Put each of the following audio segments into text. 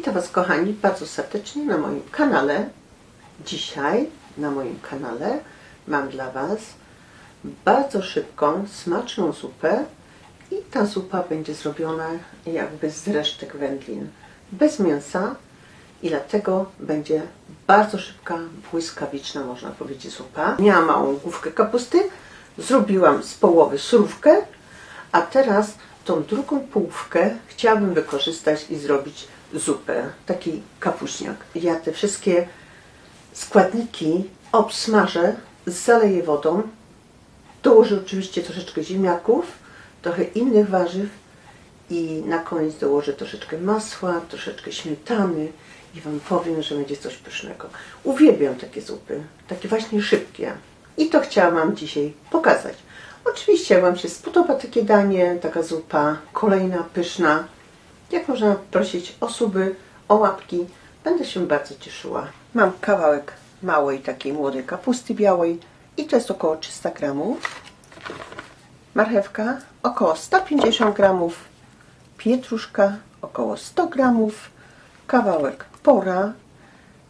Witam Was kochani bardzo serdecznie na moim kanale. Dzisiaj na moim kanale mam dla Was bardzo szybką, smaczną zupę i ta zupa będzie zrobiona jakby z resztek wędlin, bez mięsa i dlatego będzie bardzo szybka, błyskawiczna można powiedzieć zupa. Miałam małą główkę kapusty, zrobiłam z połowy surówkę, a teraz tą drugą połówkę chciałabym wykorzystać i zrobić zupę, taki kapuśniak. Ja te wszystkie składniki obsmażę, zaleję wodą, dołożę oczywiście troszeczkę ziemniaków, trochę innych warzyw i na koniec dołożę troszeczkę masła, troszeczkę śmietany i Wam powiem, że będzie coś pysznego. Uwielbiam takie zupy, takie właśnie szybkie. I to chciałam Wam dzisiaj pokazać. Oczywiście, jak Wam się spodoba takie danie, taka zupa, kolejna, pyszna, jak można prosić o suby, o łapki, będę się bardzo cieszyła. Mam kawałek małej takiej młodej kapusty białej i to jest około 300 gramów. Marchewka około 150 gramów, pietruszka około 100 gramów, kawałek pora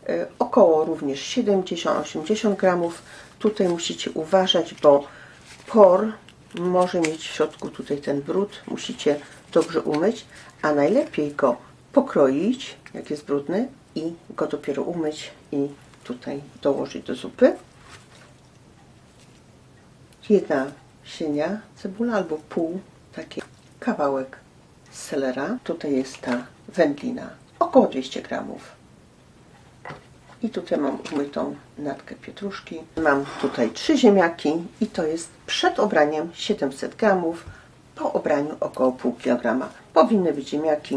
y, około również 70-80 gramów. Tutaj musicie uważać, bo por może mieć w środku tutaj ten brud. Musicie dobrze umyć, a najlepiej go pokroić, jak jest brudny i go dopiero umyć i tutaj dołożyć do zupy. Jedna sienia cebula albo pół, taki kawałek selera. Tutaj jest ta wędlina, około 200 gramów. I tutaj mam umytą natkę pietruszki. Mam tutaj trzy ziemniaki i to jest przed obraniem 700 gramów, po obraniu około pół kilograma. Powinny być ziemniaki,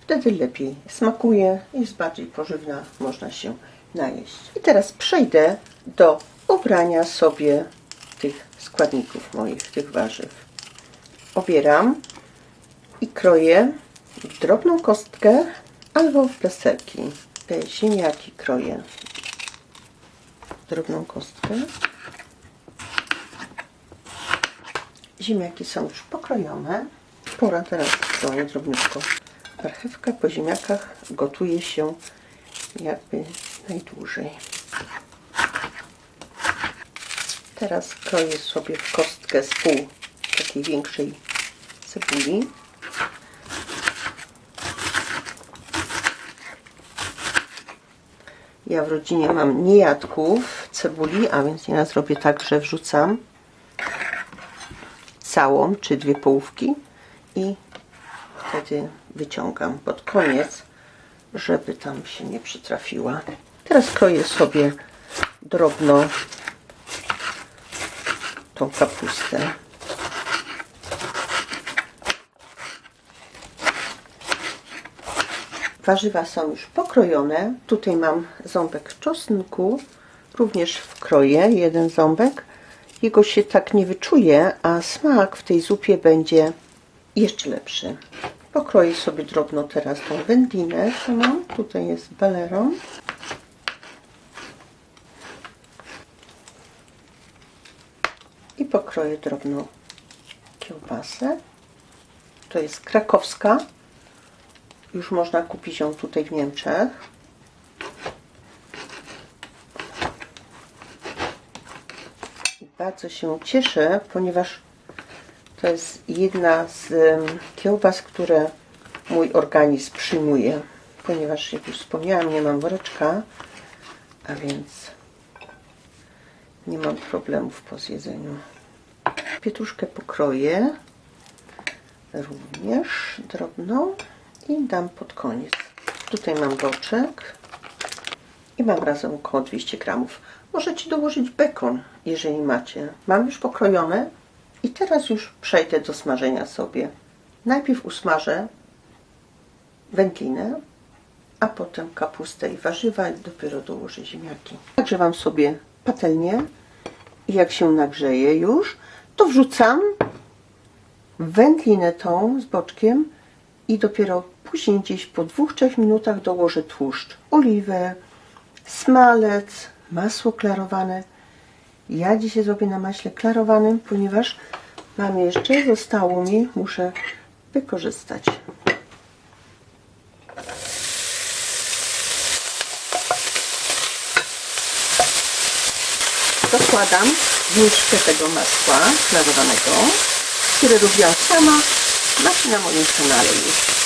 wtedy lepiej smakuje, jest bardziej pożywna, można się najeść. I teraz przejdę do ubrania sobie tych składników moich, tych warzyw. Obieram i kroję w drobną kostkę albo w plasterki. Te ziemniaki kroję w drobną kostkę. Ziemniaki są już pokrojone. Pora teraz kroję drobniutko. Marchewka po ziemniakach gotuje się jakby najdłużej. Teraz kroję sobie w kostkę z pół takiej większej cebuli. Ja w rodzinie mam niejadków cebuli, a więc ja zrobię tak, że wrzucam całą, czy dwie połówki i wtedy wyciągam pod koniec, żeby tam się nie przytrafiła. Teraz kroję sobie drobno tą kapustę. Warzywa są już pokrojone. Tutaj mam ząbek czosnku, również wkroję jeden ząbek. Jego się tak nie wyczuje, a smak w tej zupie będzie jeszcze lepszy. Pokroję sobie drobno teraz tą wędlinę, co mam. Tutaj jest beleron. I pokroję drobno kiełbasę. To jest krakowska. Już można kupić ją tutaj w Niemczech. I bardzo się cieszę, ponieważ to jest jedna z kiełbas, które mój organizm przyjmuje. Ponieważ, jak już wspomniałam, nie mam woreczka, a więc nie mam problemów po zjedzeniu. Pietruszkę pokroję również drobną i dam pod koniec. Tutaj mam boczek i mam razem około 200 gramów. Możecie dołożyć bekon, jeżeli macie. Mam już pokrojone i teraz już przejdę do smażenia sobie. Najpierw usmażę wędlinę, a potem kapustę i warzywa i dopiero dołożę ziemniaki. Nagrzewam sobie patelnię i jak się nagrzeje już, to wrzucam wędlinę tą z boczkiem i dopiero później gdzieś po 2-3 minutach dołożę tłuszcz, oliwę, smalec, masło klarowane. Ja dzisiaj zrobię na maśle klarowanym, ponieważ mam jeszcze, zostało mi, muszę wykorzystać. Dokładam mieszkę tego masła klarowanego, które robiłam sama, znaczy na moim kanale już.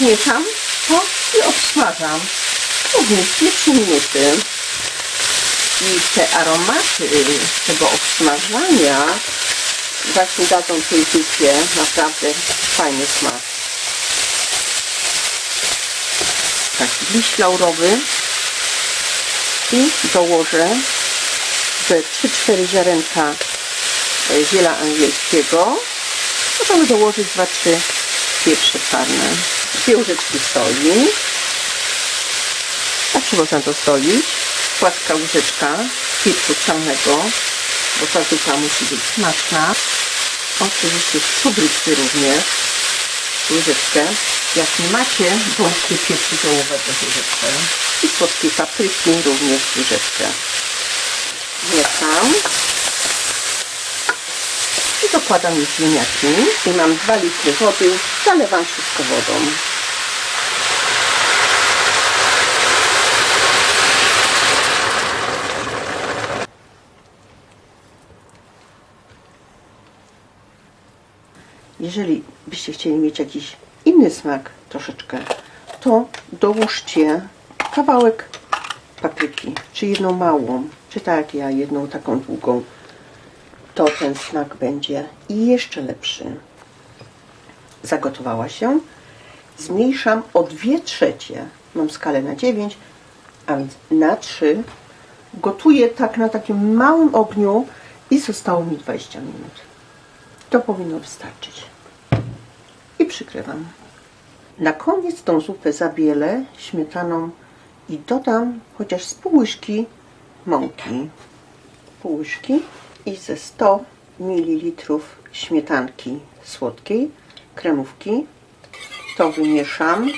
Mieszam to i obsmażam również 2-3 minuty. I te aromaty tego obsmażania właśnie dadzą tej zupie naprawdę fajny smak. Taki liść laurowy i dołożę te 3-4 ziarenka e, ziela angielskiego. Możemy dołożyć 2-3 pieprze czarne. Dwie łyżeczki soli. Się można dosolić. Płaska łyżeczka pieprzu czarnego, bo ta zupa musi być smaczna. Oczywiście cukryczki również. Łyżeczkę. Jak nie macie wąskiej pieprzu ziołowego łyżeczkę. I słodkiej papryki również łyżeczkę. Mieszam. I dokładam już ziemniaki. I mam 2 litry wody. Zalewam wszystko wodą. Jeżeli byście chcieli mieć jakiś inny smak troszeczkę, to dołóżcie kawałek papryki, czy jedną małą, czy tak ja, jedną taką długą, to ten smak będzie jeszcze lepszy. Zagotowała się. Zmniejszam o 2 trzecie. Mam skalę na 9, a więc na 3. Gotuję tak na takim małym ogniu i zostało mi 20 minut. To powinno wystarczyć. I przykrywam. Na koniec tą zupę zabielę śmietaną i dodam chociaż z pół łyżki mąki. Pół łyżki i ze 100 ml śmietanki słodkiej, kremówki. To wymieszam.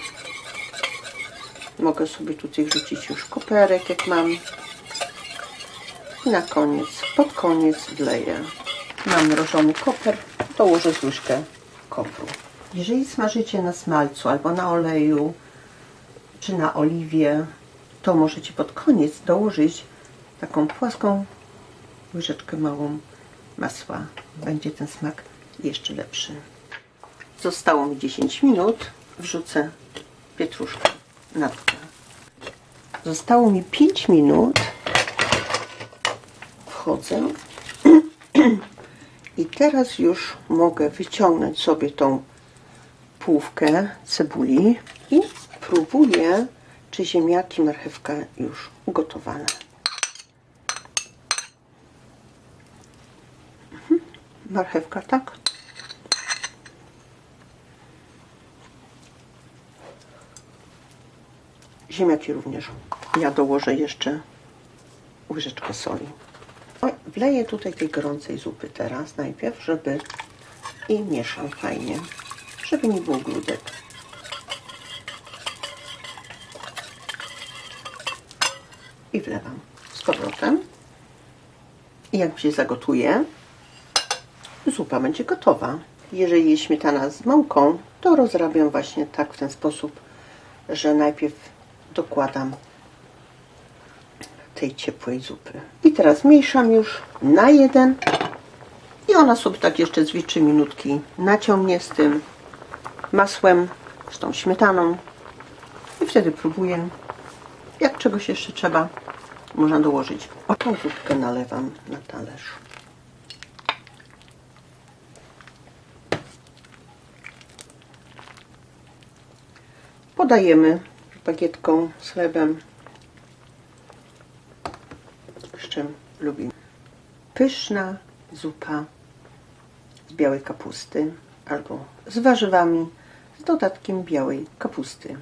Mogę sobie tutaj wrzucić już koperek, jak mam. I na koniec, pod koniec wleję. Mam mrożony koper, dołożę z łyżkę kopru. Jeżeli smażycie na smalcu albo na oleju, czy na oliwie, to możecie pod koniec dołożyć taką płaską łyżeczkę małą masła. Będzie ten smak jeszcze lepszy. Zostało mi 10 minut. Wrzucę pietruszkę na dół. Zostało mi 5 minut. Wchodzę. I teraz już mogę wyciągnąć sobie tą półkę cebuli i próbuję, czy ziemniaki, marchewka już ugotowane. Marchewka tak. Ziemniaki również. Ja dołożę jeszcze łyżeczkę soli. O, Wleję tutaj tej gorącej zupy teraz najpierw, żeby i mieszam fajnie, żeby nie było grudek. I wlewam z powrotem. I jak się zagotuje, zupa będzie gotowa. Jeżeli jest śmietana z mąką, to rozrabiam właśnie tak w ten sposób, że najpierw dokładam tej ciepłej zupy. I teraz mieszam już na jeden i ona sobie tak jeszcze 2-3 minutki naciągnie z tym masłem, z tą śmietaną i wtedy próbuję. Jak czegoś jeszcze trzeba, można dołożyć. O tą zupkę nalewam na talerz. Podajemy bagietką z chlebem z czym lubimy. Pyszna zupa z białej kapusty albo z warzywami z dodatkiem białej kapusty.